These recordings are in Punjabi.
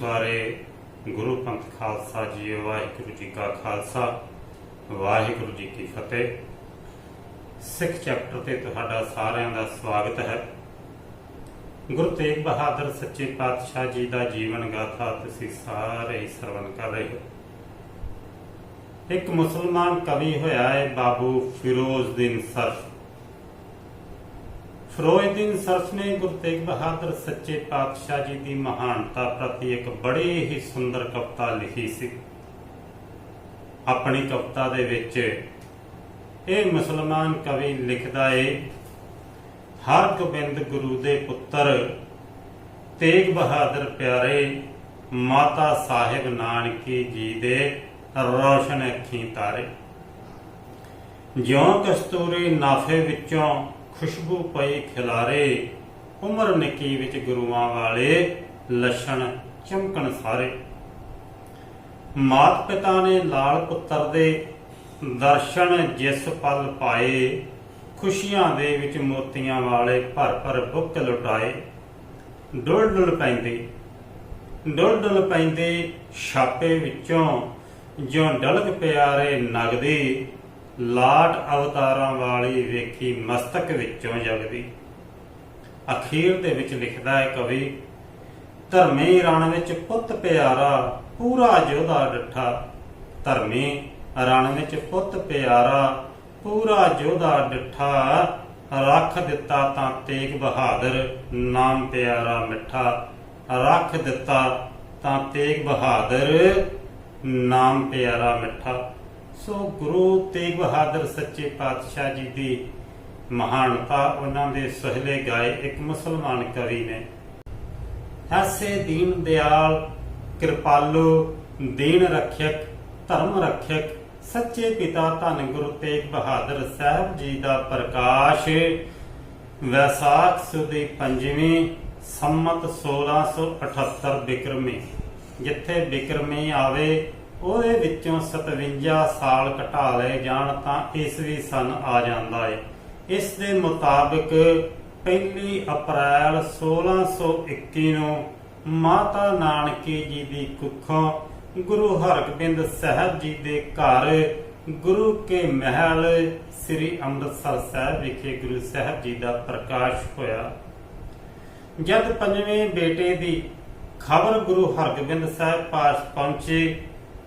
ਸਾਰੇ ਗੁਰੂ ਪੰਥ ਖਾਲਸਾ ਜੀ, ਵਾਹਿਗੁਰੂ ਜੀ ਕਾ ਖਾਲਸਾ, ਵਾਹਿਗੁਰੂ ਜੀ ਕੀ ਫਤਿਹ। ਸਿੱਖ ਚੈਪਟਰ ਤੇ ਤੁਹਾਡਾ ਸਾਰਿਆਂ ਦਾ ਸਵਾਗਤ ਹੈ। ਗੁਰੂ ਤੇਗ ਬਹਾਦਰ ਸੱਚੇ ਪਾਤਸ਼ਾਹ ਜੀ ਦਾ ਜੀਵਨ ਗਾਥਾ ਤੁਸੀਂ ਸਾਰੇ ਹੀ ਸਰਵਣ ਕਰ ਰਹੇ ਹੋ। ਇੱਕ ਮੁਸਲਮਾਨ ਕਵੀ ਹੋਇਆ ਹੈ, ਬਾਬੂ ਫਿਰੋਜ਼ਦੀਨ ਸਰਫ। ਫਿਰੋਜ਼ਦੀਨ ਸਰਫ ਨੇ ਗੁਰੂ ਤੇਗ ਬਹਾਦਰ ਸੱਚੇ ਪਾਤਸ਼ਾਹ ਜੀ ਦੀ ਮਹਾਨਤਾ ਪ੍ਰਤੀ ਇੱਕ ਬੜੀ ਹੀ ਸੁੰਦਰ ਕਵਿਤਾ ਲਿਖੀ ਸੀ। ਆਪਣੀ ਕਵਿਤਾ ਦੇ ਵਿੱਚ ਇਹ ਮੁਸਲਮਾਨ ਕਵੀ ਲਿਖਦਾ ਏ, ਹਰ ਗੋਬਿੰਦ ਗੁਰੂ ਦੇ ਪੁੱਤਰ, ਤੇਗ ਬਹਾਦਰ ਪਿਆਰੇ, ਮਾਤਾ ਸਾਹਿਬ ਨਾਨਕੀ ਜੀ ਦੇ ਰੋਸ਼ਨ ਅੱਖੀਂ ਤਾਰੇ। ਜਿਉਂ ਕਸਤੂਰੀ ਨਾਫੇ ਵਿੱਚੋਂ ਖੁਸ਼ਬੂ ਪਈ ਖਿਲਾਰੇ, ਉਮਰ ਨਿੱਕੀ ਵਿੱਚ ਗੁਰੂਆਂ ਵਾਲੇ ਲਛਣ ਚਮਕਣ ਸਾਰੇ। ਮਾਤ ਪਿਤਾ ਨੇ ਲਾਲ ਪੁੱਤਰ ਦੇ ਦਰਸ਼ਨ ਜਿਸ ਪਲ ਪਾਏ, ਖੁਸ਼ੀਆਂ ਦੇ ਵਿੱਚ ਮੋਤੀਆਂ ਵਾਲੇ ਭਰ ਭਰ ਬੁੱਕ ਲੁਟਾਏ। ਡੁੱਲ ਡੁੱਲ ਪੈਂਦੇ, ਡੁੱਲ ਡੁੱਲ ਪੈਂਦੇ ਛਾਪੇ ਵਿੱਚੋਂ ਜਿਉਂ ਡਲਕ ਪਿਆਰੇ ਨਗਦੇ ਲਾਟ ਅਵਤਾਰਾਂ ਵਾਲੀ ਵੇਖੀ ਮਸਤਕ ਵਿੱਚੋਂ ਜਗਦੀ। ਅਖੀਰ ਦੇ ਵਿੱਚ ਲਿਖਦਾ ਹੈ ਕਵੀ, ਧਰਮੇ ਰਣ ਵਿੱਚ ਪੁੱਤ ਪਿਆਰਾ, ਪੂਰਾ ਯੋਧਾ ਡੱਠਾ। ਧਰਮੀ ਰਣ ਵਿੱਚ ਪੁੱਤ ਪਿਆਰਾ, ਪੂਰਾ ਯੋਧਾ ਡੱਠਾ। ਰੱਖ ਦਿੱਤਾ ਤਾਂ ਤੇਗ ਬਹਾਦਰ, ਨਾਮ ਪਿਆਰਾ ਮਿੱਠਾ। ਰੱਖ ਦਿੱਤਾ ਤਾਂ ਤੇਗ ਬਹਾਦਰ, ਨਾਮ ਪਿਆਰਾ ਮਿੱਠਾ। ਸੋ ਗੁਰੂ ਤੇਗ ਬਹਾਦਰ ਸੱਚੇ ਪਾਤਸ਼ਾਹ ਜੀ ਦੀ ਮਹਾਨਤਾ, ਉਹਨਾਂ ਦੇ ਸਹਲੇ ਗਾਏ ਇੱਕ ਮੁਸਲਮਾਨ ਕਵੀ ਨੇ। ਐਸੇ ਦੀਨ ਦਿਆਲ, ਕਿਰਪਾਲੂ, ਦੀਨ ਰੱਖਿਅਕ, ਧਰਮ ਰੱਖਿਅਕ, ਸੱਚੇ ਪਿਤਾ ਧੰਨ ਗੁਰੂ ਤੇਗ ਬਹਾਦਰ ਸਾਹਿਬ ਜੀ ਦਾ ਪ੍ਰਕਾਸ਼ ਵੈਸਾਖ ਸੁਦੀ ਪੰਜਵੀਂ ਸੰਮਤ 1678 ਬਿਕਰਮੀ। ਜਿੱਥੇ ਬਿਕਰਮੀ ਆਵੇ ਉਹਦੇ ਵਿੱਚੋਂ 57 ਸਾਲ ਘਟਾ ਲਏ ਜਾਣ ਤਾਂ ਈਸਵੀ ਸਨ ਆ ਜਾਂਦਾ ਏ। ਇਸ ਦੇ ਮੁਤਾਬਕ ਪਹਿਲੀ ਅਪ੍ਰੈਲ 1621 ਨੂੰ ਮਾਤਾ ਨਾਨਕੀ ਜੀ ਦੀ ਕੁੱਖੋਂ ਗੁਰੂ ਹਰਗੋਬਿੰਦ ਸਾਹਿਬ ਜੀ ਦੇ ਘਰ ਗੁਰੂ ਕੇ ਮਹਿਲ ਸ੍ਰੀ ਅੰਮ੍ਰਿਤਸਰ ਸਾਹਿਬ ਵਿਖੇ ਗੁਰੂ ਸਾਹਿਬ ਜੀ ਦਾ ਪ੍ਰਕਾਸ਼ ਹੋਇਆ। ਜਦ ਪੰਜਵੇਂ ਬੇਟੇ ਦੀ ਖਬਰ ਗੁਰੂ ਹਰਗੋਬਿੰਦ ਸਾਹਿਬ ਪਾਸ ਪਹੁੰਚੇ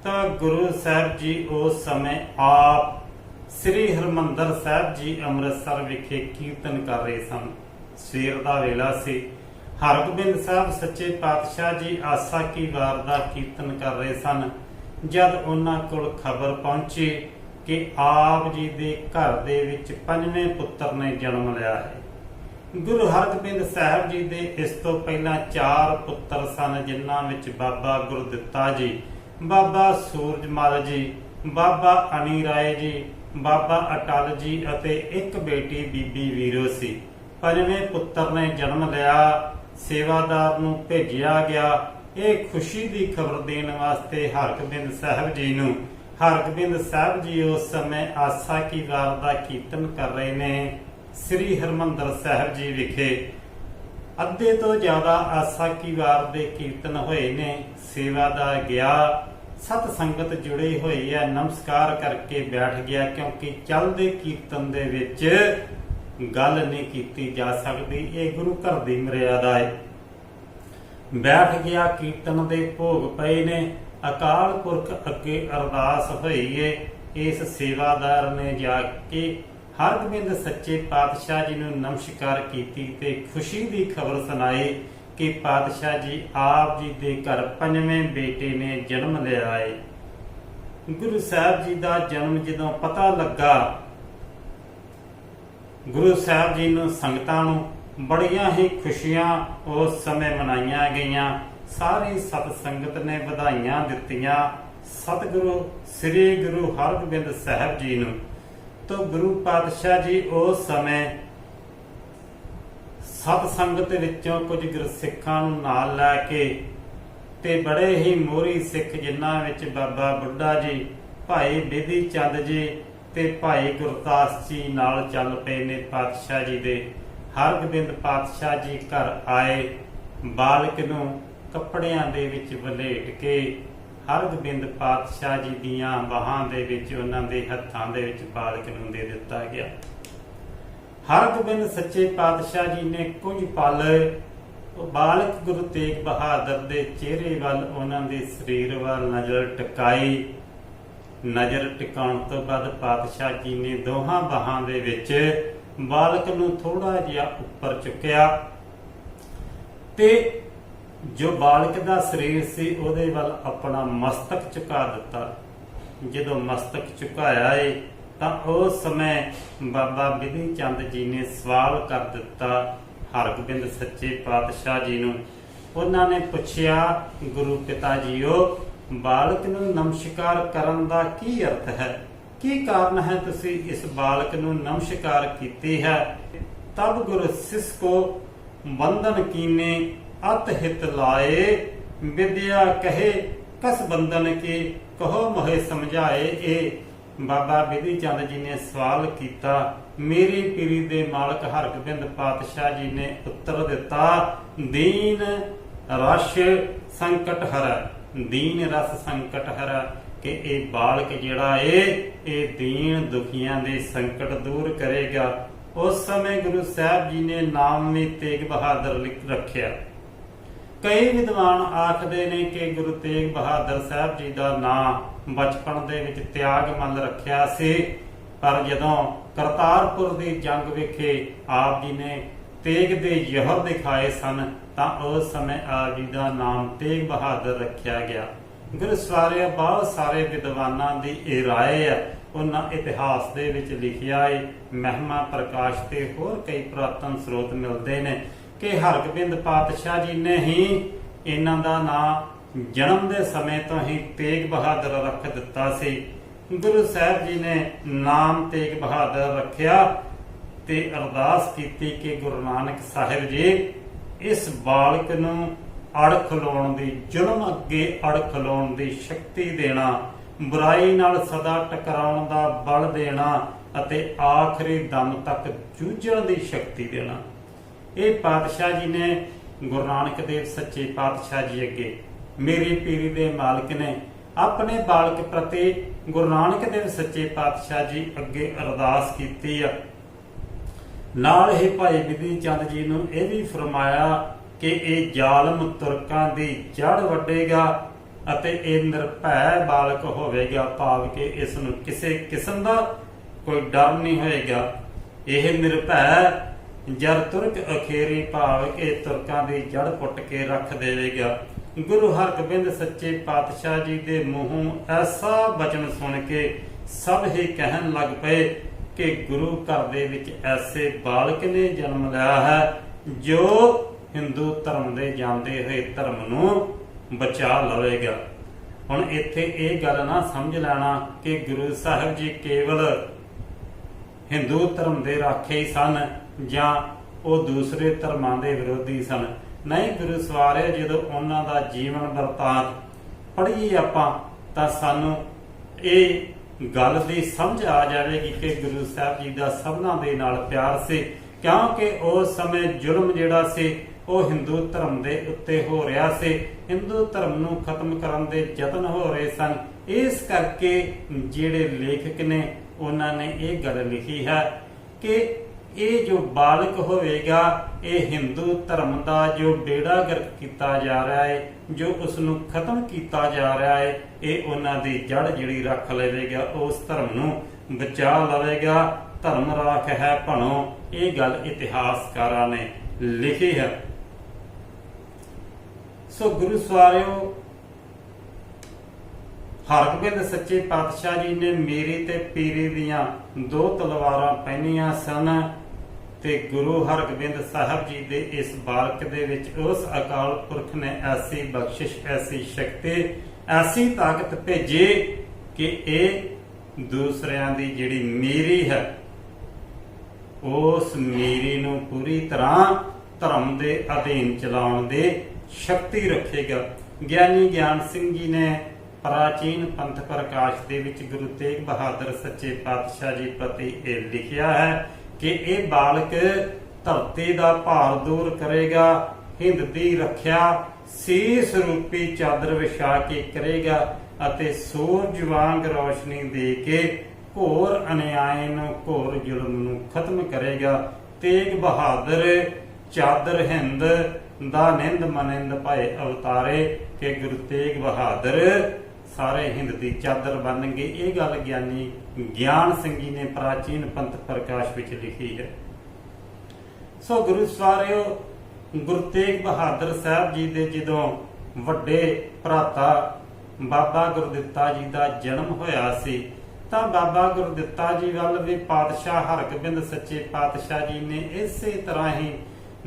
ਤਾਂ ਗੁਰੂ ਸਾਹਿਬ ਜੀ ਉਸ ਸਮੇਂ ਆਪ ਸ੍ਰੀ ਹਰਮੰਦਰ ਸਾਹਿਬ ਜੀ ਅੰਮ੍ਰਿਤਸਰ ਵਿਖੇ ਕੀਰਤਨ ਕਰ ਰਹੇ ਸਨ। ਸਵੇਰ ਦਾ ਵੇਲਾ ਸੀ। ਹਰਗੋਬਿੰਦ ਸਾਹਿਬ ਸੱਚੇ ਪਾਤਸ਼ਾਹ ਜੀ ਆਸਾ ਕੀ ਵਾਰ ਦਾ ਕੀਰਤਨ ਕਰ ਰਹੇ ਸਨ। ਜਦ ਉਹਨਾਂ ਕੋਲ ਖਬਰ ਪਹੁੰਚੀ ਕਿ ਆਪ ਜੀ ਦੇ ਘਰ ਦੇ ਵਿੱਚ ਪੰਜਵੇਂ ਪੁੱਤਰ ਨੇ ਜਨਮ ਲਿਆ ਹੈ। ਗੁਰੂ ਹਰਗੋਬਿੰਦ ਸਾਹਿਬ ਜੀ ਦੇ ਇਸ ਤੋਂ ਪਹਿਲਾਂ ਚਾਰ ਪੁੱਤਰ ਸਨ, ਜਿਨ੍ਹਾਂ ਵਿੱਚ ਬਾਬਾ ਗੁਰਦਿੱਤਾ ਜੀ ਬਾਬਾ ਸੂਰਜਮਲ ਜੀ, ਬਾਬਾ ਅਨੀ ਰਾਏ ਜੀ, ਬਾਬਾ ਅਟਲ ਜੀ ਅਤੇ ਇੱਕ ਬੇਟੀ ਬੀਬੀ ਵੀਰੋ ਸੀ। ਪੰਜਵੇਂ ਪੁੱਤਰ ਨੇ ਜਨਮ ਲਿਆ, ਸੇਵਾਦਾਰ ਨੂੰ ਭੇਜਿਆ ਗਿਆ। ਇਹ ਖੁਸ਼ੀ ਦੀ ਖਬਰ ਦੇਣ ਵਾਸਤੇ ਹਰਗੋਬਿੰਦ ਸਾਹਿਬ ਜੀ ਨੂੰ। ਹਰਗੋਬਿੰਦ ਸਾਹਿਬ ਜੀ ਉਸ ਸਮੇਂ ਆਸਾ ਕੀ ਵਾਰ ਦਾ ਕੀਰਤਨ ਕਰ ਰਹੇ ਨੇ ਸ੍ਰੀ ਹਰਮੰਦਰ ਸਾਹਿਬ ਜੀ ਵਿਖੇ। ਅੱਧੇ ਤੋਂ ਜ਼ਿਆਦਾ ਆਸਾ ਕੀ ਵਾਰ ਦੇ ਕੀਰਤਨ ਹੋਏ ਨੇ। ਸੇਵਾਦਾਰ ਗਿਆ। ਸਤ ਸੰਗਤ ਜੁੜੀ ਹੋਈ ਹੈ ਨਮਸਕਾਰ ਕਰਕੇ ਬੈਠ ਗਿਆ ਕਿਉਂਕਿ ਚੱਲਦੇ ਕੀਰਤਨ ਦੇ ਵਿੱਚ ਗੱਲ ਨਹੀਂ ਕੀਤੀ ਜਾ ਸਕਦੀ। ਇਹ ਗੁਰੂ ਘਰ ਦੀ ਮਰਿਆਦਾ ਹੈ ਬੈਠ ਗਿਆ, ਕੀਰਤਨ ਦੇ ਭੋਗ ਪਏ ਨੇ। ਅਕਾਲ ਪੁਰਖ ਅੱਗੇ ਅਰਦਾਸ ਹੋਈ ਏ। ਇਸ ਸੇਵਾਦਾਰ ਨੇ ਜਾ ਕੇ ਹਰਗੋਬਿੰਦ ਸੱਚੇ ਪਾਤਸ਼ਾਹ ਜੀ ਨੂੰ ਨਮਸਕਾਰ ਕੀਤੀ ਤੇ ਖੁਸ਼ੀ ਦੀ ਖਬਰ ਸੁਣਾਈ। ਕਿ ਪਾਤਸ਼ਾਹ ਜੀ ਆਪ ਜੀ ਦੇ ਘਰ ਪੰਜਵੇਂ ਬੇਟੇ ਨੇ ਜਨਮ ਲਿਆ ਏ। ਗੁਰੂ ਸਾਹਿਬ ਜੀ ਦਾ ਜਨਮ ਜਦੋਂ ਪਤਾ ਲੱਗਾ, ਗੁਰੂ ਸਾਹਿਬ ਜੀ ਨੂੰ ਸੰਗਤਾਂ ਨੂੰ ਬੜੀਆਂ ਹੀ ਖੁਸ਼ੀਆਂ ਉਸ ਸਮੇਂ ਮਨਾਈਆਂ ਗਈਆਂ। ਸਾਰੀ ਸਤ ਸੰਗਤ ਨੇ ਵਧਾਈਆਂ ਦਿੱਤੀਆਂ। ਸਤਿਗੁਰੂ, ਸ੍ਰੀ ਗੁਰੂ ਹਰਗੋਬਿੰਦ ਸਾਹਿਬ ਜੀ ਨੂੰ। ਤੋਂ ਗੁਰੂ ਪਾਤਸ਼ਾਹ ਜੀ ਉਸ ਸਮੇਂ ਸਤ ਸੰਗਤ ਵਿੱਚੋਂ ਕੁਝ ਗੁਰਸਿੱਖਾਂ ਨੂੰ ਨਾਲ ਲੈ ਕੇ ਤੇ ਬੜੇ ਹੀ ਮੋਹਰੀ ਸਿੱਖ ਜਿਨ੍ਹਾਂ ਵਿੱਚ ਬਾਬਾ ਬੁੱਢਾ ਜੀ, ਭਾਈ ਬੇਦੀ ਚੰਦ ਜੀ ਤੇ ਭਾਈ ਗੁਰਦਾਸ ਜੀ ਨਾਲ ਚੱਲ ਪਏ ਨੇ ਪਾਤਸ਼ਾਹ ਜੀ ਦੇ। ਹਰਗੋਬਿੰਦ ਪਾਤਸ਼ਾਹ ਜੀ ਘਰ ਆਏ, ਬਾਲਕ ਨੂੰ ਕੱਪੜਿਆਂ ਦੇ ਵਿੱਚ ਵਲੇਟ ਕੇ ਹਰਗੋਬਿੰਦ ਪਾਤਸ਼ਾਹ ਜੀ ਦੀਆਂ ਬਾਹਾਂ ਦੇ ਵਿੱਚ, ਉਹਨਾਂ ਦੇ ਹੱਥਾਂ ਦੇ ਵਿੱਚ ਬਾਲਕ ਨੂੰ ਦੇ ਦਿੱਤਾ ਗਿਆ। ਹਰਗੋਬਿੰਦ ਸੱਚੇ ਪਾਤਸ਼ਾਹ ਜੀ ਨੇ ਕੁਝ ਪਲ ਬਾਲਕ ਗੁਰੂ ਤੇਗ ਬਹਾਦਰ ਦੇ ਚਿਹਰੇ ਵੱਲ ਉਹਨਾਂ ਦੇ ਸਰੀਰ ਵੱਲ ਨਜ਼ਰ ਟਿਕਾਈ। ਨਜ਼ਰ ਟਿਕਾਉਣ ਤੋਂ ਬਾਅਦ ਪਾਤਸ਼ਾਹ ਜੀ ਨੇ ਦੋਹਾਂ ਬਾਹਾਂ ਦੇ ਵਿੱਚ ਬਾਲਕ ਨੂੰ ਥੋੜਾ ਜਿਹਾ ਉੱਪਰ ਚੁੱਕਿਆ ਤੇ ਜੋ ਬਾਲਕ ਦਾ ਸਰੀਰ ਸੀ, ਉਹਦੇ ਵੱਲ ਆਪਣਾ ਮਸਤਕ ਝੁਕਾ ਦਿੱਤਾ। ਜਦੋਂ ਮਸਤਕ ਝੁਕਾਇਆ ਏ ਤਾਂ ਉਸ ਸਮੇਂ ਬਾਬਾ ਬਿਧੀ ਚੰਦ ਜੀ ਨੇ ਸਵਾਲ ਕਰ ਦਿੱਤਾ ਹਰਗੋਬਿੰਦ ਸੱਚੇ ਪਾਤਸ਼ਾਹ ਜੀ ਨੂੰ। ਉਹਨਾਂ ਨੇ ਪੁੱਛਿਆ, ਗੁਰੂ ਪਿਤਾ ਜੀਓ, ਬਾਲਕ ਨੂੰ ਨਮਸਕਾਰ ਕਰਨ ਦਾ ਕੀ ਅਰਥ ਹੈ? ਕੀ ਕਾਰਨ ਹੈ ਤੁਸੀਂ ਇਸ ਬਾਲਕ ਨੂੰ ਨਮਸਕਾਰ ਕੀਤੀ ਹੈ? ਤਬ ਗੁਰ ਸਿਸ ਕੋ ਬੰਧਨ ਕੀਨੇ, ਅਤ ਹਿਤ ਲਾਏ, ਵਿਦਿਆ ਕਹੇ, ਕਸ ਬੰਧਨ ਕੇ, ਕਹੋ ਮੋਹਿ ਸਮਝਾਏ ਇਹ ਬਾਬਾ ਬਿਧੀ ਚੰਦ ਜੀ ਨੇ ਸਵਾਲ ਕੀਤਾ, ਮੇਰੀ ਪੀਰੀ ਦੇ ਮਾਲਕ ਹਰਗੋਬਿੰਦ ਪਾਤਸ਼ਾਹ ਜੀ ਨੇ ਉੱਤਰ ਦਿੱਤਾ, ਦੀਨ ਰਸ਼ ਸੰਕਟ ਹਰੈ, ਦੀਨ ਰਸ ਸੰਕਟ ਹਰੈ, ਕਿ ਇਹ ਬਾਲਕ ਜਿਹੜਾ ਏ, ਇਹ ਦੀਨ ਦੁਖੀਆਂ ਦੇ ਸੰਕਟ ਦੂਰ ਕਰੇਗਾ। ਉਸ ਸਮੇਂ ਗੁਰੂ ਸਾਹਿਬ ਜੀ ਨੇ ਨਾਮ ਵੀ ਤੇਗ ਬਹਾਦਰ ਰੱਖਿਆ। ਕਈ ਵਿਦਵਾਨ ਆਖਦੇ ਨੇ ਕਿ ਗੁਰੂ ਤੇਗ ਬਹਾਦਰ ਸਾਹਿਬ ਜੀ ਦਾ ਨਾਮ ਬਚਪਨ ਦੇ ਵਿੱਚ ਤਿਆਗ ਮਨ ਰੱਖਿਆ ਸੀ, ਪਰ ਜਦੋਂ ਕਰਤਾਰਪੁਰ ਦੀ ਜੰਗ ਵਿਖੇ ਆਪ ਜੀ ਨੇ ਤੇਗ ਦੇ ਯਹਰ ਦਿਖਾਏ ਸਨ, ਤਾਂ ਉਸ ਸਮੇਂ ਆਪ ਜੀ ਦਾ ਨਾਮ ਤੇਗ ਬਹਾਦਰ ਰੱਖਿਆ ਗਿਆ। ਗੁਰੂ ਸਵਾਰੇ ਬਹੁਤ ਸਾਰੇ ਵਿਦਵਾਨਾਂ ਦੀ ਇਹ ਰਾਏ ਹੈ, ਉਹਨਾਂ ਇਤਿਹਾਸ ਦੇ ਵਿੱਚ ਲਿਖਿਆ ਏ, ਮਹਿਮਾ ਪ੍ਰਕਾਸ਼ ਤੇ ਹੋਰ ਕਈ ਪ੍ਰਾਤਨ ਸਰੋਤ ਮਿਲਦੇ ਨੇ ਕਿ ਹਰਗੋਬਿੰਦ ਪਾਤਸ਼ਾਹ ਜੀ ਨੇ ਹੀ ਇਹਨਾਂ ਦਾ ਨਾਮ ਜਨਮ ਦੇ ਸਮੇਂ ਤੋਂ ਹੀ ਤੇਗ ਬਹਾਦਰ ਰੱਖ ਦਿੱਤਾ ਸੀ। ਗੁਰੂ ਸਾਹਿਬ ਜੀ ਨੇ ਨਾਮ ਤੇਗ ਬਹਾਦਰ ਰੱਖਿਆ ਤੇ ਅਰਦਾਸ ਕੀਤੀ ਕਿ ਗੁਰੂ ਨਾਨਕ ਸਾਹਿਬ ਜੀ, ਇਸ ਬਾਲਕ ਨੂੰ ਅੜਖ ਲਾਉਣ ਦੀ, ਜ਼ੁਲਮ ਅੱਗੇ ਅੜਖ ਲਾਉਣ ਦੀ ਸ਼ਕਤੀ ਦੇਣਾ, ਬੁਰਾਈ ਨਾਲ ਸਦਾ ਟਕਰਾਉਣ ਦਾ ਬਲ ਦੇਣਾ ਅਤੇ ਆਖਰੀ ਦਮ ਤੱਕ ਜੂਝਣ ਦੀ ਸ਼ਕਤੀ ਦੇਣਾ। ਇਹ ਪਾਤਸ਼ਾਹ ਜੀ ਨੇ ਗੁਰੂ ਨਾਨਕ ਦੇਵ ਸੱਚੇ ਪਾਤਸ਼ਾਹ ਜੀ ਅੱਗੇ ਮੇਰੀ ਪੀਰੀ ਦੇ ਮਾਲਕ ਨੇ ਆਪਣੇ ਬਾਲਕ ਪ੍ਰਤੀ ਗੁਰੂ ਨਾਨਕ ਦੇਵ ਸੱਚੇ ਪਾਤਸ਼ਾਹ ਜੀ ਅੱਗੇ ਅਰਦਾਸ ਕੀਤੀ ਆ। ਨਾਲ ਹੀ ਭਾਈ ਬਿਧੀ ਚੰਦ ਜੀ ਨੂੰ ਇਹ ਵੀ ਫਰਮਾਇਆ ਕਿ ਇਹ ਜ਼ਾਲਮ ਤੁਰਕਾਂ ਦੀ ਜੜ ਵੱਡੇਗਾ ਅਤੇ ਇਹ ਨਿਰਭੈ ਬਾਲਕ ਹੋਵੇਗਾ, ਭਾਵ ਕਿ ਇਸ ਨੂੰ ਕਿਸੇ ਕਿਸਮ ਦਾ ਕੋਈ ਡਰ ਨਹੀਂ ਹੋਏਗਾ। ਇਹ ਨਿਰਭੈ ਜਰ ਤੁਰਕ ਅਖੇਰੀ ਭਾਵ ਕਿ ਤੁਰਕਾਂ ਦੀ ਜੜ ਪੁੱਟ ਕੇ ਰੱਖ ਦੇਵੇਗਾ। ਗੁਰੂ ਹਰਗੋਬਿੰਦ ਸੱਚੇ ਪਾਤਸ਼ਾਹ ਜੀ ਦੇ ਮੂੰਹੋਂ ਐਸਾ ਬਚਨ ਸੁਣ ਕੇ ਸਭ ਹੀ ਕਹਿਣ ਲੱਗ ਪਏ ਕਿ ਗੁਰੂ ਘਰ ਦੇ ਵਿੱਚ ਐਸੇ ਬਾਲਕ ਨੇ ਜਨਮ ਲਿਆ ਹੈ ਜੋ ਹਿੰਦੂ ਧਰਮ ਦੇ ਜਾਂਦੇ ਹੋਏ ਧਰਮ ਨੂੰ ਬਚਾ ਲਵੇਗਾ। ਹੁਣ ਇੱਥੇ ਇਹ ਗੱਲ ਨਾ ਸਮਝ ਲੈਣਾ ਕਿ ਗੁਰੂ ਸਾਹਿਬ ਜੀ ਕੇਵਲ ਹਿੰਦੂ ਧਰਮ ਦੇ ਰਾਖੇ ਸਨ ਜਾਂ ਉਹ ਦੂਸਰੇ ਧਰਮਾਂ ਦੇ ਵਿਰੋਧੀ ਸਨ। ਨਹੀਂ ਗੁਰੂ ਸਵਾਰੇ ਜਦੋਂ ਉਹਨਾਂ ਦਾ ਜੀਵਨ ਵਰਤਾਂਤ ਪੜ੍ਹੀਏ ਆਪਾਂ, ਤਾਂ ਸਾਨੂੰ ਇਹ ਗੱਲ ਦੀ ਸਮਝ ਆ ਜਾਵੇਗੀ ਕਿ ਗੁਰੂ ਸਾਹਿਬ ਜੀ ਦਾ ਸਭਨਾਂ ਦੇ ਨਾਲ ਪਿਆਰ ਸੀ, ਕਿਉਂਕਿ ਉਸ ਸਮੇਂ ਜ਼ੁਲਮ ਜਿਹੜਾ ਸੀ, ਉਹ ਹਿੰਦੂ ਧਰਮ ਦੇ ਉੱਤੇ ਹੋ ਰਿਹਾ ਸੀ। ਹਿੰਦੂ ਧਰਮ ਨੂੰ ਖਤਮ ਕਰਨ ਦੇ ਯਤਨ ਹੋ ਰਹੇ ਸਨ। ਇਸ ਕਰਕੇ ਜਿਹੜੇ ਲੇਖਕ ਨੇ, ਉਹਨਾਂ ਨੇ ਇਹ ਗੱਲ ਲਿਖੀ ਹੈ ਕਿ ਇਹ ਜੋ ਬਾਲਕ ਹੋਵੇਗਾ, ਇਹ ਹਿੰਦੂ ਧਰਮ ਦਾ ਜੋ ਬੇੜਾ ਗਰਕ ਕੀਤਾ ਜਾ ਰਿਹਾ ਹੈ ਜੋ ਉਸ ਨੂੰ ਖਤਮ ਕੀਤਾ ਜਾ ਰਿਹਾ ਹੈ ਇਹ ਉਹਨਾਂ ਦੀ ਜੜ ਜਿਹੜੀ ਰੱਖ ਲਵੇਗਾ, ਉਸ ਧਰਮ ਨੂੰ ਬਚਾ ਲਵੇਗਾ। ਧਰਮ ਰਾਖ ਹੈ ਭਣੋ, ਇਹ ਗੱਲ ਇਤਿਹਾਸਕਾਰਾਂ ਨੇ ਲਿਖੀ ਹੈ। ਸੋ ਗੁਰੂ ਸਵਾਰਿਓ, ਹਰਗੋਬਿੰਦ ਸੱਚੇ ਪਾਤਸ਼ਾਹ ਜੀ ਨੇ ਮੇਰੀ ਤੇ ਪੀਰੀ ਦੀਆਂ ਦੋ ਤਲਵਾਰਾਂ ਪਹਿਨੀਆਂ ਸਨ। ਤੇ ਗੁਰੂ ਹਰਗੋਬਿੰਦ ਸਾਹਿਬ ਜੀ ਦੇ ਇਸ ਬਾਲਕ ਦੇ ਵਿੱਚ ਉਸ ਅਕਾਲ ਪੁਰਖ ਨੇ ਐਸੀ ਬਖਸ਼ਿਸ਼, ਐਸੀ ਸ਼ਕਤੀ, ਐਸੀ ਤਾਕਤ ਭੇਜੀ ਕਿ ਇਹ ਦੂਸਰਿਆਂ ਦੀ ਜਿਹੜੀ ਮੇਰੀ ਹੈ, ਉਸ ਮੇਰੀ ਨੂੰ ਪੂਰੀ ਤਰ੍ਹਾਂ ਧਰਮ ਦੇ ਅਧੀਨ ਚਲਾਉਣ ਦੇ ਸ਼ਕਤੀ ਰੱਖੇਗਾ। ਗਿਆਨੀ ਗਿਆਨ ਸਿੰਘ ਜੀ ਨੇ ਪ੍ਰਾਚੀਨ ਪੰਥ ਪ੍ਰਕਾਸ਼ ਦੇ ਵਿੱਚ ਗੁਰੂ ਤੇਗ ਬਹਾਦਰ ਸੱਚੇ ਪਾਤਸ਼ਾਹ ਜੀ ਪ੍ਰਤੀ ਇਹ ਲਿਖਿਆ ਹੈ ਕਿ ਇਹ ਬਾਲਕ ਧਰਤੀ ਦਾ ਭਾਰ ਦੂਰ ਕਰੇਗਾ, ਹਿੰਦ ਦੀ ਰੱਖਿਆ ਸੀਸ ਰੂਪੀ ਚਾਦਰ ਵਿਛਾ ਕੇ ਕਰੇਗਾ ਅਤੇ ਸੂਰਜ ਵਾਂਗ ਰੌਸ਼ਨੀ ਦੇ ਕੇ ਘੋਰ ਅਨਿਆਏ ਨੂੰ, ਘੋਰ ਜ਼ੁਲਮ ਨੂੰ ਖਤਮ ਕਰੇਗਾ। ਤੇਗ ਬਹਾਦਰ, ਚਾਦਰ ਹਿੰਦ ਦਾ ਨਿੰਦ ਮਨਿੰਦ ਭਏ ਅਵਤਾਰੇ ਕਿ ਗੁਰੂ ਤੇਗ ਬਹਾਦਰ ਸਾਰੇ ਹਿੰਦ ਦੀ ਚਾਦਰ ਬਣਨਗੇ ਇਹ ਗੱਲ ਗਿਆਨੀ ਗਿਆਨ ਸਿੰਘ ਨੇ ਪ੍ਰਾਚੀਨ ਪੰਥ ਪ੍ਰਕਾਸ਼ ਵਿੱਚ ਲਿਖੀ ਹੈ। ਸੋ ਗੁਰੂ ਸਵਾਰਿਓ, ਗੁਰੂ ਤੇਗ ਬਹਾਦਰ ਸਾਹਿਬ ਜੀ ਦੇ ਜਦੋਂ ਵੱਡੇ ਭਰਾਤਾ ਬਾਬਾ ਗੁਰਦਿੱਤਾ ਜੀ ਦਾ ਜਨਮ ਹੋਇਆ ਸੀ, ਤਾਂ ਬਾਬਾ ਗੁਰਦਿੱਤਾ ਜੀ ਵੱਲ ਵੀ ਪਾਤਸ਼ਾਹ ਹਰਗੋਬਿੰਦ ਸੱਚੇ ਪਾਤਸ਼ਾਹ ਜੀ ਨੇ ਇਸੇ ਤਰ੍ਹਾਂ ਹੀ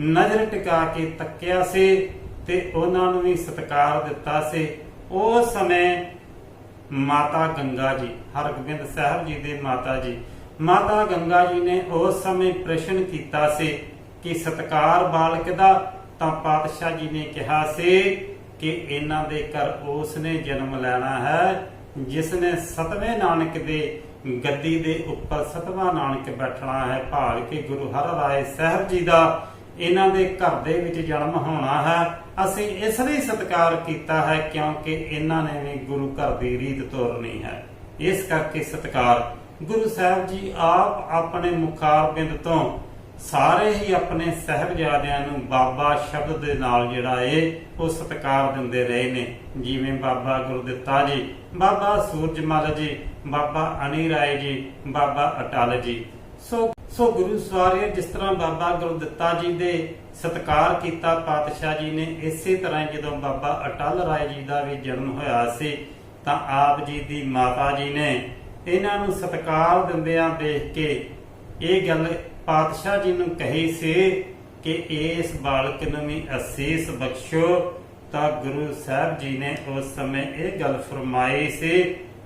ਨਜ਼ਰ ਟਿਕਾ ਕੇ ਤੱਕਿਆ ਸੀ ਤੇ ਉਹਨਾਂ ਨੂੰ ਵੀ ਸਤਿਕਾਰ ਦਿੱਤਾ ਸੀ। ਉਸ ਸਮੇਂ ਮਾਤਾ ਗੰਗਾ ਜੀ, ਹਰਗੋਬਿੰਦ ਸਾਹਿਬ ਜੀ ਦੇ ਮਾਤਾ ਜੀ। ਮਾਤਾ ਗੰਗਾ ਜੀ ਨੇ ਉਸ ਸਮੇਂ ਪ੍ਰਸ਼ਨ ਕੀਤਾ ਸੀ ਕਿ ਸਤਕਾਰ ਬਾਲਕ ਦਾ, ਤਾਂ ਪਾਤਸ਼ਾਹ ਜੀ ਨੇ ਕਿਹਾ ਸੀ ਕਿ ਇਹਨਾਂ ਦੇ ਘਰ ਉਸ ਨੇ ਜਨਮ ਲੈਣਾ ਹੈ, ਜਿਸ ਨੇ ਸਤਵੇਂ ਨਾਨਕ ਦੇ ਗੱਦੀ ਦੇ ਉੱਪਰ ਸਤਵਾਂ ਨਾਨਕ ਬੈਠਣਾ ਹੈ। ਭਾਲ ਕੇ ਗੁਰੂ ਹਰ ਰਾਏ ਸਾਹਿਬ ਜੀ ਦਾ ਇਹਨਾਂ ਦੇ ਘਰ ਦੇ ਵਿੱਚ ਜਨਮ ਹੋਣਾ ਹੈ। ਅਸੀਂ ਇਸ ਲਈ ਸਤਿਕਾਰ ਕੀਤਾ ਹੈ ਕਿਉਂਕਿ ਇਹਨਾਂ ਨੇ ਵੀ ਗੁਰੂ ਘਰ ਦੀ ਰੀਤ ਤੋਰਨੀ ਹੈ। ਇਸ ਕਰਕੇ ਸਤਿਕਾਰ। ਗੁਰੂ ਸਾਹਿਬ ਜੀ ਆਪ ਆਪਣੇ ਮੁਖਾਰਬਿੰਦ ਤੋਂ ਸਾਰੇ ਹੀ ਆਪਣੇ ਸਹਿਬਜ਼ਾਦਿਆਂ ਨੂੰ ਬਾਬਾ ਸ਼ਬਦ ਦੇ ਨਾਲ ਜਿਹੜਾ ਏ, ਉਹ ਸਤਿਕਾਰ ਦਿੰਦੇ ਰਹੇ ਨੇ। ਜਿਵੇਂ ਬਾਬਾ ਗੁਰਦਿੱਤਾ ਜੀ, ਬਾਬਾ ਸੂਰਜਮਲ ਜੀ, ਬਾਬਾ ਅਨੀ ਰਾਏ ਜੀ, ਬਾਬਾ ਅਟਲ ਜੀ। ਸੋ ਸੋ ਗੁਰੂ ਸਵਾਰੀਏ ਜਿਸ ਤਰ੍ਹਾਂ ਬਾਬਾ ਗੁਰਦਿੱਤਾ ਜੀ ਦੇ ਸਤਿਕਾਰ ਕੀਤਾ, ਪਾਤਸ਼ਾਹ ਜੀ ਨੇ ਇਸੇ ਤਰ੍ਹਾਂ ਜਦੋਂ ਬਾਬਾ ਅਟਲ ਰਾਏ ਜੀ ਦਾ ਵੀ ਜਨਮ ਹੋਇਆ ਸੀ, ਤਾਂ ਆਪ ਜੀ ਦੀ ਮਾਤਾ ਜੀ ਨੇ ਇਹਨਾਂ ਨੂੰ ਸਤਿਕਾਰ ਦਿੰਦਿਆਂ ਦੇਖ ਕੇ ਇਹ ਗੱਲ ਪਾਤਸ਼ਾਹ ਜੀ ਨੂੰ ਕਹੀ ਸੀ ਕਿ ਇਸ ਬਾਲਕ ਨੂੰ ਵੀ ਅਸੀਸ ਬਖਸ਼ੋ। ਤਾਂ ਗੁਰੂ ਸਾਹਿਬ ਜੀ ਨੇ ਉਸ ਸਮੇਂ ਇਹ ਗੱਲ ਫਰਮਾਈ ਸੀ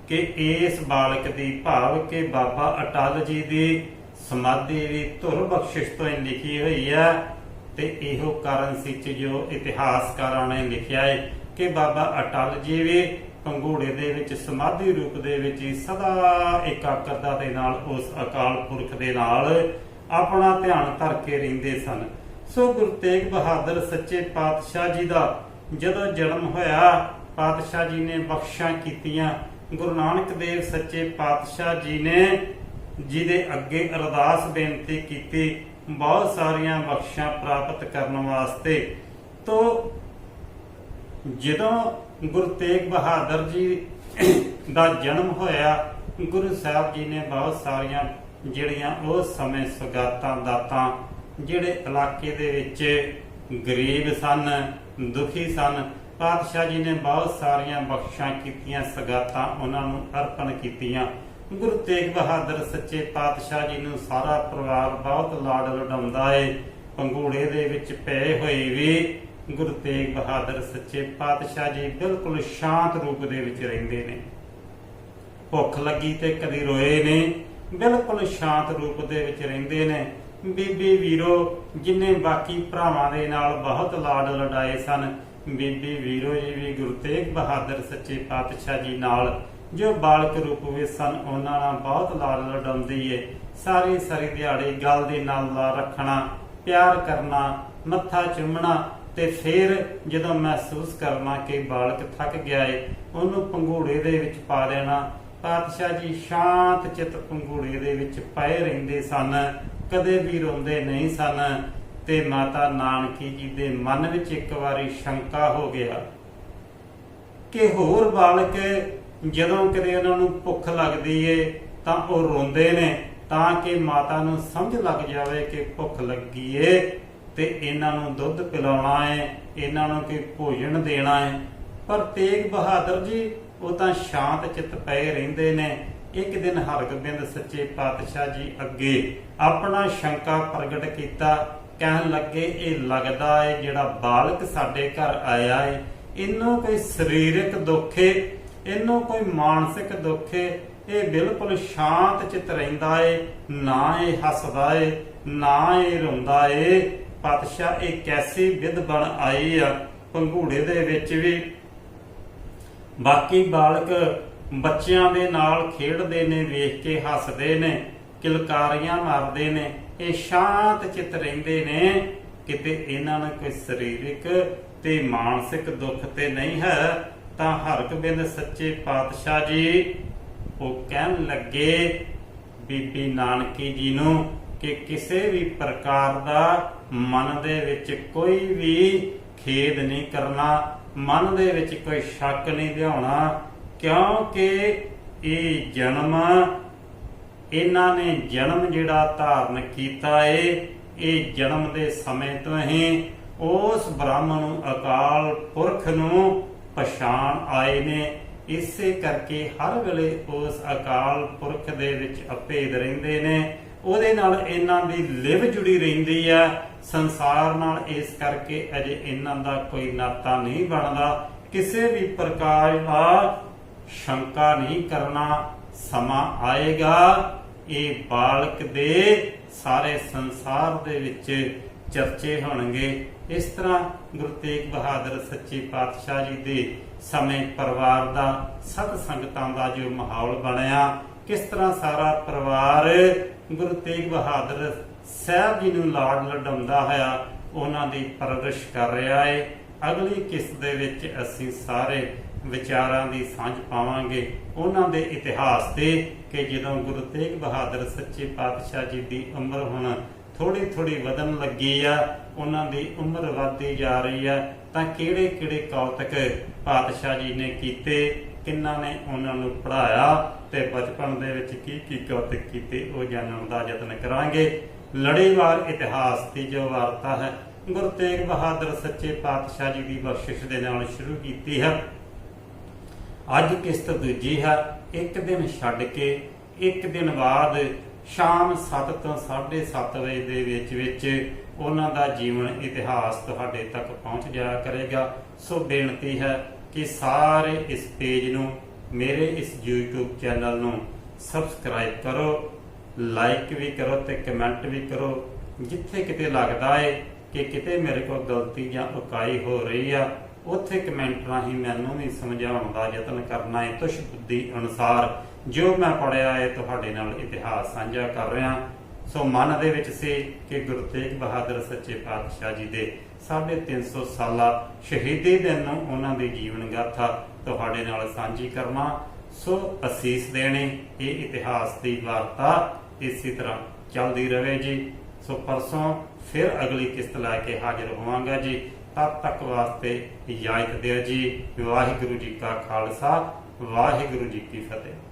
ਕਿ ਇਸ ਬਾਲਕ ਦੀ ਭਾਵ ਕਿ ਬਾਬਾ ਅਟਲ ਜੀ ਦੀ ਸਮਾਧੀ ਦੀ ਧੁਰ ਬਖਸ਼ਿਸ਼ ਤੋਂ ਲਿਖੀ ਹੋਈ ਹੈ ਤੇ ਇਹੋ ਕਾਰਨ ਸੀ ਕਿ ਜੋ ਇਤਿਹਾਸਕਾਰਾਂ ਨੇ ਲਿਖਿਆ ਹੈ ਕਿ ਬਾਬਾ ਅਟਲ ਜੀ ਵੀ ਪੰਗੂੜੇ ਦੇ ਵਿੱਚ ਸਮਾਧੀ ਰੂਪ ਦੇ ਵਿੱਚ ਸਦਾ ਇਕਾਗਰਤਾ ਦੇ ਨਾਲ ਉਸ ਅਕਾਲ ਪੁਰਖ ਦੇ ਨਾਲ ਆਪਣਾ ਧਿਆਨ ਧਰ ਕੇ ਰਹਿੰਦੇ ਸਨ। ਸੋ ਗੁਰੂ ਤੇਗ ਬਹਾਦਰ ਸੱਚੇ ਪਾਤਸ਼ਾਹ ਜੀ ਦਾ ਜਦੋਂ ਜਨਮ ਹੋਇਆ, ਪਾਤਸ਼ਾਹ ਜੀ ਨੇ ਬਖਸ਼ਾਂ ਕੀਤੀਆਂ। ਗੁਰੂ ਨਾਨਕ ਦੇਵ ਸੱਚੇ ਪਾਤਸ਼ਾਹ ਜੀ ਨੇ ਜਿਹਦੇ ਅੱਗੇ ਅਰਦਾਸ ਬੇਨਤੀ ਕੀਤੀ, ਬਹੁਤ ਸਾਰੀਆਂ ਬਖਸ਼ਾਂ ਪ੍ਰਾਪਤ ਕਰਨ ਵਾਸਤੇ। ਤੋਂ, ਜਦੋਂ ਗੁਰੂ ਤੇਗ ਬਹਾਦਰ ਜੀ ਦਾ ਜਨਮ ਹੋਇਆ, ਗੁਰੂ ਸਾਹਿਬ ਜੀ ਨੇ ਬਹੁਤ ਸਾਰੀਆਂ ਜਿਹੜੀਆਂ ਉਸ ਸਮੇਂ ਸੁਗਾਤਾਂ, ਦਾਤਾਂ ਜਿਹੜੇ ਇਲਾਕੇ ਦੇ ਵਿੱਚ ਗਰੀਬ ਸਨ, ਦੁਖੀ ਸਨ, ਪਾਤਸ਼ਾਹ ਜੀ ਨੇ ਬਹੁਤ ਸਾਰੀਆਂ ਬਖਸ਼ਾਂ ਕੀਤੀਆਂ, ਸਗਾਤਾਂ ਉਹਨਾਂ ਨੂੰ ਅਰਪਣ ਕੀਤੀਆਂ। ਗੁਰੂ ਤੇਗ ਬਹਾਦਰ ਸੱਚੇ ਪਾਤਸ਼ਾਹ ਜੀ ਨੂੰ ਸਾਰਾ ਪਰਿਵਾਰ ਬਹੁਤ ਲਾਡ ਲਡਾਉਂਦਾ ਏ। ਪੰਗੂੜੇ ਦੇ ਵਿੱਚ ਪਏ ਹੋਏ ਵੀ ਗੁਰੂ ਤੇਗ ਬਹਾਦਰ ਸੱਚੇ ਪਾਤਸ਼ਾਹ ਜੀ ਬਿਲਕੁਲ ਸ਼ਾਂਤ ਰੂਪ ਦੇ ਵਿੱਚ ਰਹਿੰਦੇ ਨੇ। ਭੁੱਖ ਲੱਗੀ ਤੇ ਕਦੀ ਰੋਏ ਨੇ, ਬਿਲਕੁਲ ਸ਼ਾਂਤ ਰੂਪ ਦੇ ਵਿੱਚ ਰਹਿੰਦੇ ਨੇ। ਬੀਬੀ ਵੀਰੋ, ਜਿਨੇ ਬਾਕੀ ਭਰਾਵਾਂ ਦੇ ਨਾਲ ਬਹੁਤ ਲਾਡ ਲਡਾਏ ਸਨ, ਬੀਬੀ ਵੀਰੋ ਜੀ ਵੀ ਗੁਰੂ ਤੇਗ ਬਹਾਦਰ ਸੱਚੇ ਪਾਤਸ਼ਾਹ ਜੀ ਨਾਲ ਜੋ ਬਾਲਕ ਰੂਪ ਵਿੱਚ ਸਨ, ਉਹਨਾਂ ਨਾਲ ਬਹੁਤ ਲਾਲ ਲਡਾਉਂਦੀ ਏ। ਸਾਰੀ ਸਾਰੀ ਦਿਹਾੜੀ ਗੱਲ ਦੇ ਨਾਲ ਲਾ ਰੱਖਣਾ, ਪਿਆਰ ਕਰਨਾ, ਮੱਥਾ ਚੁੰਮਣਾ ਤੇ ਫਿਰ ਜਦੋਂ ਮਹਿਸੂਸ ਕਰਨਾ ਕਿ ਬਾਲਕ ਥੱਕ ਗਿਆ ਏ, ਉਹਨੂੰ ਪੰਘੂੜੇ ਦੇ ਵਿੱਚ ਪਾ ਦੇਣਾ। ਪਾਤਸ਼ਾਹ ਜੀ ਸ਼ਾਂਤ ਚਿਤ ਪੰਘੂੜੇ ਦੇ ਵਿੱਚ ਪਏ ਰਹਿੰਦੇ ਸਨ, ਕਦੇ ਵੀ ਰੋਂਦੇ ਨਹੀਂ ਸਨ ਤੇ ਮਾਤਾ ਨਾਨਕੀ ਜੀ ਦੇ ਮਨ ਵਿੱਚ ਇੱਕ ਵਾਰੀ ਸ਼ੰਕਾ ਹੋ ਗਿਆ ਕਿ ਹੋਰ ਬਾਲਕ ਜਦੋਂ ਕਦੇ ਉਹਨਾਂ ਨੂੰ ਭੁੱਖ ਲੱਗਦੀ ਏ, ਤਾਂ ਉਹ ਰੋਂਦੇ ਨੇ, ਤਾਂ ਕਿ ਮਾਤਾ ਨੂੰ ਸਮਝ ਲੱਗ ਜਾਵੇ ਕਿ ਭੁੱਖ ਲੱਗੀ ਏ ਤੇ ਇਹਨਾਂ ਨੂੰ ਦੁੱਧ ਪਿਲਾਉਣਾ ਏ, ਇਹਨਾਂ ਨੂੰ ਕੋਈ ਭੋਜਨ ਦੇਣਾ ਏ। ਪਰ ਤੇਗ ਬਹਾਦਰ ਜੀ, ਉਹ ਤਾਂ ਸ਼ਾਂਤ ਚਿੱਤ ਪਏ ਰਹਿੰਦੇ ਨੇ। ਇੱਕ ਦਿਨ ਹਰਗੋਬਿੰਦ ਸੱਚੇ ਪਾਤਸ਼ਾਹ ਜੀ ਅੱਗੇ ਆਪਣਾ ਸ਼ੰਕਾ ਪ੍ਰਗਟ ਕੀਤਾ, ਕਹਿਣ ਲੱਗੇ, ਇਹ ਲੱਗਦਾ ਏ ਜਿਹੜਾ ਬਾਲਕ ਸਾਡੇ ਘਰ ਆਇਆ ਏ, ਇਹਨੂੰ ਕੋਈ ਸਰੀਰਕ ਦੁੱਖ ਏ ਇਹਨੂੰ ਕੋਈ ਮਾਨਸਿਕ ਦੁੱਖ ਏ ਇਹ ਬਿਲਕੁਲ ਸ਼ਾਂਤ ਚਿਤ ਰਹਿੰਦਾ ਏ, ਨਾ ਇਹ ਹੱਸਦਾ ਏ, ਨਾ ਇਹ ਰੋਂਦਾ ਏ। ਪਾਤਸ਼ਾਹ, ਇਹ ਕੈਸੀ ਵਿਧ ਬਣ ਆਈ ਆ ਪੰਘੂੜੇ ਦੇ ਵਿੱਚ ਵੀ। ਬਾਕੀ ਬਾਲਕ ਬੱਚਿਆਂ ਦੇ ਨਾਲ ਖੇਡਦੇ ਨੇ, ਵੇਖ ਕੇ ਹੱਸਦੇ ਨੇ, ਕਿਲਕਾਰੀਆਂ ਮਾਰਦੇ ਨੇ, ਇਹ ਸ਼ਾਂਤ ਚਿਤ ਰਹਿੰਦੇ ਨੇ। ਕਿਤੇ ਇਹਨਾਂ ਨੂੰ ਕੋਈ ਸਰੀਰਕ ਤੇ ਮਾਨਸਿਕ ਦੁੱਖ ਤੇ ਨਹੀਂ ਹੈ ਤਾਂ ਹਰਗੋਬਿੰਦ ਸੱਚੇ ਪਾਤਸ਼ਾਹ ਜੀ ਉਹ ਕਹਿਣ ਲੱਗੇ, ਬੀਬੀ ਨਾਨਕੀ ਜੀ ਨੂੰ ਕਿ ਕਿਸੇ ਵੀ ਪ੍ਰਕਾਰ ਦਾ ਮਨ ਦੇ ਵਿੱਚ ਕੋਈ ਵੀ ਖੇਦ ਨਹੀਂ ਕਰਨਾ, ਮਨ ਦੇ ਵਿੱਚ ਕੋਈ ਸ਼ੱਕ ਨਹੀਂ ਲਿਆਉਣਾ, ਕਿਉਂਕਿ ਇਹ ਜਨਮ, ਇਹਨਾਂ ਨੇ ਜਨਮ ਜਿਹੜਾ ਧਾਰਨ ਕੀਤਾ ਏ, ਇਹ ਜਨਮ ਦੇ ਸਮੇਂ ਤੋਂ ਹੀ ਉਸ ਬ੍ਰਹਮ ਨੂੰ ਅਕਾਲ ਪੁਰਖ ਨੂੰ ਪਛਾਣ ਆਏ ਨੇ, ਇਸੇ ਕਰਕੇ ਹਰ ਵੇਲੇ ਉਸ ਅਕਾਲ ਪੁਰਖ ਦੇ ਵਿੱਚ ਅਭੇਦ ਰਹਿੰਦੇ ਨੇ। ਉਹਦੇ ਨਾਲ ਇਹਨਾਂ ਦੀ ਲਿਵ ਜੁੜੀ ਰਹਿੰਦੀ ਆ। ਸੰਸਾਰ ਨਾਲ ਇਸ ਕਰਕੇ ਅਜੇ ਇਹਨਾਂ ਦਾ ਕੋਈ ਨਾਤਾ ਨਹੀਂ ਬਣਦਾ। ਕਿਸੇ ਵੀ ਪ੍ਰਕਾਰ ਦਾ ਸ਼ੰਕਾ ਨਹੀਂ ਕਰਨਾ ਸਮਾਂ ਆਏਗਾ। ਇਹ ਬਾਲਕ ਦੇ ਸਾਰੇ ਸੰਸਾਰ ਦੇ ਵਿੱਚ ਚਰਚੇ ਹੋਣਗੇ। ਇਸ ਤਰ੍ਹਾਂ ਗੁਰੂ ਤੇਗ ਬਹਾਦਰ ਸੱਚੇ ਪਾਤਸ਼ਾਹ ਜੀ ਦੇ ਸਮੇਂ ਪਰਿਵਾਰ ਦਾ, ਸਤ ਸੰਗਤਾਂ ਦਾ ਜੋ ਮਾਹੌਲ ਬਣਿਆ, ਕਿਸ ਤਰ੍ਹਾਂ ਸਾਰਾ ਪਰਿਵਾਰ ਗੁਰੂ ਤੇਗ ਬਹਾਦਰ ਸਾਹਿਬ ਜੀ ਨੂੰ ਲਾਡ ਲਡਾਉਂਦਾ ਹੋਇਆ, ਉਹਨਾਂ ਦੀ ਪਰਵਰਿਸ਼ ਕਰ ਰਿਹਾ ਹੈ ਅਗਲੀ ਕਿਸ਼ਤ ਦੇ ਵਿੱਚ ਅਸੀਂ ਸਾਰੇ ਵਿਚਾਰਾਂ ਦੀ ਸਾਂਝ ਪਾਵਾਂਗੇ ਉਹਨਾਂ ਦੇ ਇਤਿਹਾਸ ਤੇ ਕਿ ਜਦੋਂ ਗੁਰੂ ਤੇਗ ਬਹਾਦਰ ਸੱਚੇ ਪਾਤਸ਼ਾਹ ਜੀ ਦੀ ਉਮਰ ਹੁਣ ਥੋੜੀ ਥੋੜੀ ਵਧਣ ਲੱਗੀ ਆ, ਉਹਨਾਂ ਦੀ ਉਮਰ ਵਧਦੀ ਜਾ ਰਹੀ ਆ, ਤਾਂ ਕਿਹੜੇ ਕਿਹੜੇ ਕੌਤਕ ਪਾਤਸ਼ਾਹ ਜੀ ਨੇ ਕੀਤੇ, ਕਿੰਨਾ ਨੇ ਉਹਨਾਂ ਨੂੰ ਪੜਾਇਆ ਤੇ ਬਚਪਨ ਦੇ ਵਿੱਚ ਕੀ ਕੀ ਕੌਤਕ ਕੀਤੇ, ਉਹ ਜਾਣਨ ਦਾ ਯਤਨ ਕਰਾਂਗੇ। ਲੜੀਵਾਰ ਇਤਿਹਾਸ ਦੀ ਜੋ ਵਾਰਤਾ ਹੈ, ਗੁਰੂ ਤੇਗ ਬਹਾਦਰ ਸੱਚੇ ਪਾਤਸ਼ਾਹ ਜੀ ਦੀ ਬਖਸ਼ਿਸ਼ ਦੇ ਨਾਲ ਸ਼ੁਰੂ ਕੀਤੀ ਹੈ। ਅੱਜ ਕਿਸ਼ਤ ਦੂਜੀ ਹੈ, ਇੱਕ ਦਿਨ ਛੱਡ ਕੇ, ਇੱਕ ਦਿਨ ਬਾਅਦ ਸ਼ਾਮ 7 ਤੋਂ 7:30 ਵਜੇ ਦੇ ਵਿੱਚ ਵਿੱਚ ਉਹਨਾਂ ਦਾ ਜੀਵਨ ਇਤਿਹਾਸ ਤੁਹਾਡੇ ਤੱਕ ਪਹੁੰਚ ਜਾਇਆ ਕਰੇਗਾ। ਸੋ ਬੇਨਤੀ ਹੈ ਕਿ ਸਾਰੇ ਇਸ ਪੇਜ ਨੂੰ, ਮੇਰੇ ਇਸ YouTube ਚੈਨਲ ਨੂੰ ਸਬਸਕ੍ਰਾਈਬ ਕਰੋ, ਲਾਈਕ ਵੀ ਕਰੋ ਤੇ ਕਮੈਂਟ ਵੀ ਕਰੋ। ਜਿੱਥੇ ਕਿਤੇ ਲੱਗਦਾ ਏ ਕਿ ਕਿਤੇ ਮੇਰੇ ਕੋਲ ਗਲਤੀ ਜਾਂ ਉਕਾਈ ਹੋ ਰਹੀ ਆ, ਉੱਥੇ ਕਮੈਂਟ ਰਾਹੀਂ ਮੈਨੂੰ ਵੀ ਸਮਝਾਉਣ ਦਾ ਯਤਨ ਕਰਨਾ ਹੈ ਤੁਸ਼ ਬੁੱਧੀ ਅਨੁਸਾਰ ਜੋ ਮੈਂ ਪੜਿਆ ਹੈ ਤੁਹਾਡੇ ਨਾਲ ਇਤਿਹਾਸ ਸਾਂਝਾ ਕਰ ਰਿਹਾ। ਸੋ ਮਨ ਦੇ ਵਿੱਚ ਸੀ ਕਿ ਗੁਰੂ ਤੇਗ ਬਹਾਦਰ ਸੱਚੇ ਪਾਤਸ਼ਾਹ ਜੀ ਦੇ 350 ਸਾਲਾ ਸ਼ਹੀਦੀ ਦਿਨ ਨੂੰ ਉਹਨਾਂ ਦੀ ਜੀਵਨ ਗਾਥਾ ਤੁਹਾਡੇ ਨਾਲ ਸਾਂਝੀ ਕਰਨਾ ਸੋ ਅਸੀਸ ਦੇਣੇ, ਇਹ ਇਤਿਹਾਸ ਦੀ ਵਾਰਤਾ ਇਸੇ ਤਰ੍ਹਾਂ ਚੱਲਦੀ ਰਹੇ ਜੀ। ਸੋ ਪਰਸੋਂ ਫਿਰ ਅਗਲੀ ਕਿਸ਼ਤ ਲੈ ਕੇ ਹਾਜ਼ਰ ਹੋਵਾਂਗਾ ਜੀ। ਤਦ ਤੱਕ ਵਾਸਤੇ ਇਜਾਜ਼ਤ ਦਿਓ ਜੀ। ਵਾਹਿਗੁਰੂ ਜੀ ਕਾ ਖਾਲਸਾ, ਵਾਹਿਗੁਰੂ ਜੀ ਕੀ ਫਤਿਹ।